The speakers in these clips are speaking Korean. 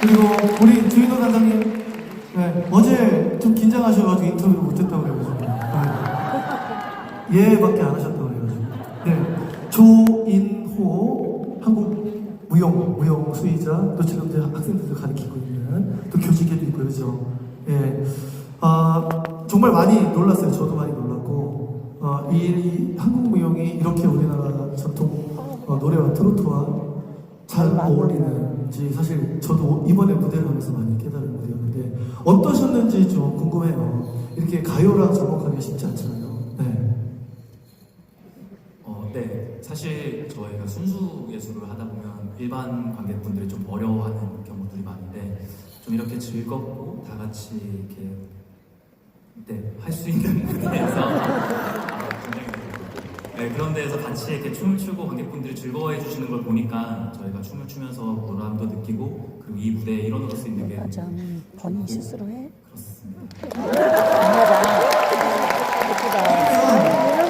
그리고 우리 주인호 단장님 네, 어제 좀 긴장하셔가지고 인터뷰를 못했다고 그래가지고 네. 예밖에 안 하셨다고 그래가지고 네. 조인호 한국 무용 무용 수의자 또 지금 이제 학생들도 가르치고 있는 또 교직에도 있고 그렇죠. 예. 아 정말 많이 놀랐어요. 저도 많이 놀랐고 어, 이, 이 한국 무용이 이렇게 우리나라 전통 어, 노래와 트로트와 잘 어울리는 지 사실 저도 이번에 무대를 하면서 많이 깨달은 무대였는데 어떠셨는지 좀 궁금해요. 이렇게 가요랑 접목하기가 쉽지 않잖아요. 네. 어, 네. 사실 저희가 순수 예술을 하다 보면 일반 관객분들이 좀 어려워하는 경우들이 많은데 좀 이렇게 즐겁고 다 같이 이렇게 네, 할 수 있는 무대에서 어, 굉장히 네, 그런 데에서 같이 이렇게 춤을 추고 관객분들이 즐거워해 주시는 걸 보니까 저희가 춤을 추면서 보람도 느끼고 그리고 이 무대에 일어날 수 있는 게 맞아. 본인 스스로 해.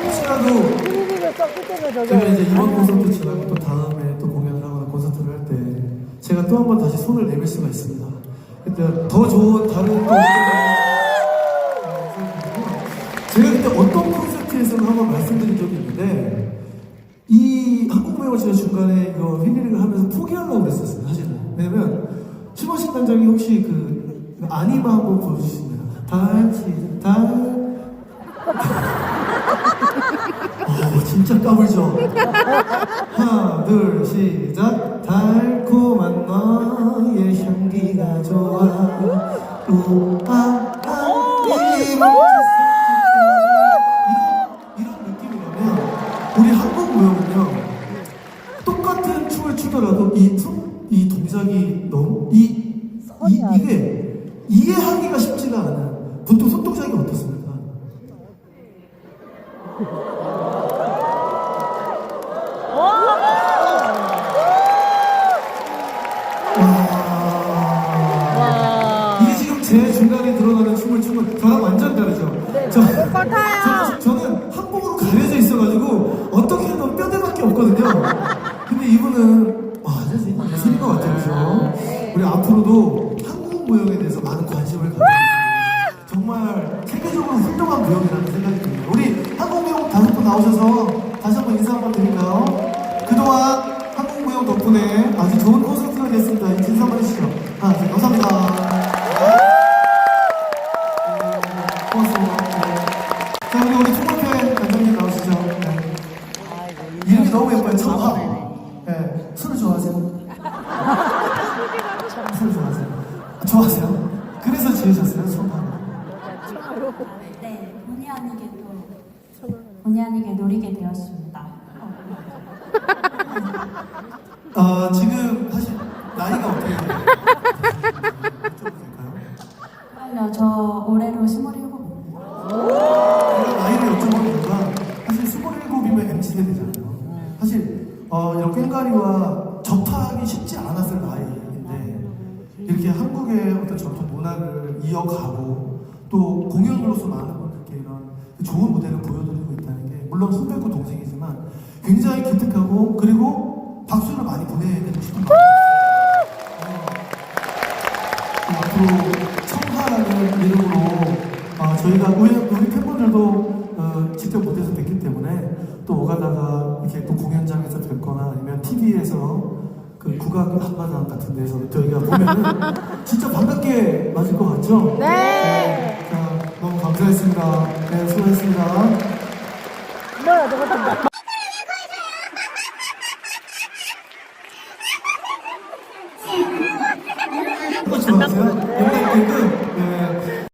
혹시라도 피디님을 썼기 때문에 저게. 제가 이제 이번 콘서트 지나고 또 다음에 또 공연을 하거나 콘서트를 할 때 제가 또 한 번 다시 손을 내밀 수가 있습니다. 그때 더 좋은 다른 또 제가 그때 어떤 콘서트 에서는 한번 말씀드린 적이 있는데 이 한국 배우 제가 중간에 이거 휘리링을 하면서 포기하려고 그랬었어요 사실은 왜냐면 추모식 단장이 혹시 그 아니마 한번 보여주시면 달치 달 어, 진짜 까불죠? 하나, 둘, 시작. 달콤한 너의 향기가 좋아. 우아, 아, 추더라도 이, 손, 이 동작이 너무, 이, 이, 이게, 이해하기가 쉽지가 않아요. 보통 손 동작이 어떻습니까? 와. 와. 이게 지금 제 중간에 드러나는 춤을 추면 저랑 완전 다르죠? 저, 똑같아요. 저, 저는 한복으로 가려져 있어가지고 어떻게 해도 뼈대밖에 없거든요. 근데 이분은 와, 진짜 예술인 것 같아요, 그죠? 우리 앞으로도 한국 무용에 대해서 많은 관심을 가지고 정말 세계적으로 훌륭한 무용이라는 생각이 듭니다. 우리 한국 무용 다섯 분 나오셔서 다시 한번 인사 한번 드릴까요? 그동안 한국 무용 덕분에 아주 좋은 콘서트가 됐습니다. 인사 한번 해주시죠. 아, 네, 감사합니다. 좋아하세요? 그래서 지으셨어요, 청하. 네, 본의 아니게 또 본의 아니게 노리게 되었습니다. 아, 지금 사실 나이가 어떻게 돼요? 될까요? 저 올해로 27입니다. 제가 나이를 여쭤보는 이유가 사실 27이면 MC가 되잖아요. 사실 어, 이런 꽹가리와 접하기 쉽지 않았을 나이인데 이렇게 한국의 어떤 전통 문화를 이어가고 또 공연으로서 많은 분들께 이런 좋은 무대를 보여드리고 있다는 게 물론 선배고 동생이지만 굉장히 기특하고 그리고 박수를 많이 보내드리고 싶은. 어, 앞으로 청하라는 이름으로 어, 저희가 우리, 우리 팬분들도 어, 직접 무대에서 뵙기 때문에 또 오가다가 이렇게 또 공연장에서 뵙거나 아니면 TV에서 그 국악 한마당 같은 데서 저희가 보면은 진짜 반갑게 맞을 것 같죠? 네. 자, 너무 감사했습니다. 네, 수고했습니다. 뭐야, 저거 좀. 이거 좋아하세요? 옛날 밴드? 네.